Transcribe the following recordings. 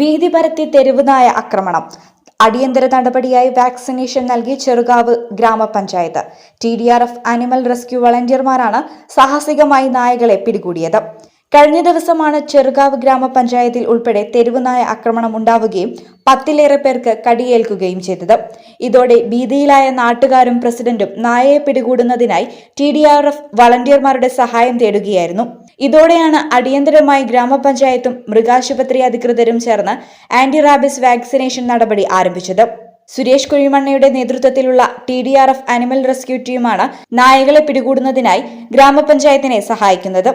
ഭീതി പരത്തി തെരുവുനായ ആക്രമണം. അടിയന്തര നടപടിയായി വാക്സിനേഷൻ നൽകി ചെറുകാവ് ഗ്രാമപഞ്ചായത്ത്. T D R F animal rescue വളണ്ടിയർമാരാണ് സാഹസികമായി നായകളെ പിടികൂടിയത്. കഴിഞ്ഞ ദിവസമാണ് ചെറുകാവ് ഗ്രാമപഞ്ചായത്തിൽ ഉൾപ്പെടെ തെരുവുനായ ആക്രമണം ഉണ്ടാവുകയും പത്തിലേറെ പേർക്ക് കടിയേൽക്കുകയും ചെയ്തത്. ഇതോടെ ഭീതിയിലായ നാട്ടുകാരും പ്രസിഡന്റും നായയെ പിടികൂടുന്നതിനായി ടി ഡി ആർ എഫ് വളണ്ടിയർമാരുടെ സഹായം തേടുകയായിരുന്നു. ഇതോടെയാണ് അടിയന്തരമായി ഗ്രാമപഞ്ചായത്തും മൃഗാശുപത്രി അധികൃതരും ചേർന്ന് ആന്റി റാബിസ് വാക്സിനേഷൻ നടപടി ആരംഭിച്ചത്. സുരേഷ് കുഴിമണ്ണയുടെ നേതൃത്വത്തിലുള്ള T D R F animal rescue ടീമാണ് നായകളെ പിടികൂടുന്നതിനായി ഗ്രാമപഞ്ചായത്തിനെ സഹായിക്കുന്നത്.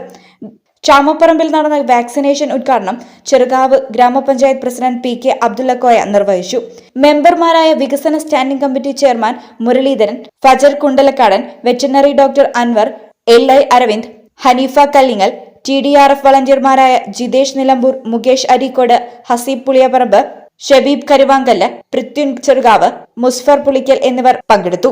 ചാമപ്പറമ്പിൽ നടന്ന വാക്സിനേഷൻ ഉദ്ഘാടനം ചെറുകാവ് ഗ്രാമപഞ്ചായത്ത് പ്രസിഡന്റ് പി കെ അബ്ദുള്ളക്കോയ നിർവഹിച്ചു. മെമ്പർമാരായ വികസന standing committee chairman Muraleedharan Fajar Kundalakadan veterinary doctor Anwar L I Aravind Haneefa Kallingal T D R F വളണ്ടിയർമാരായ Jithesh Nilambur Mukesh Areekode Haseeb Puliyaparamba Shabeeb Karuvankallu Prithvin Cherukavu Musfar Pulikkal എന്നിവർ പങ്കെടുത്തു.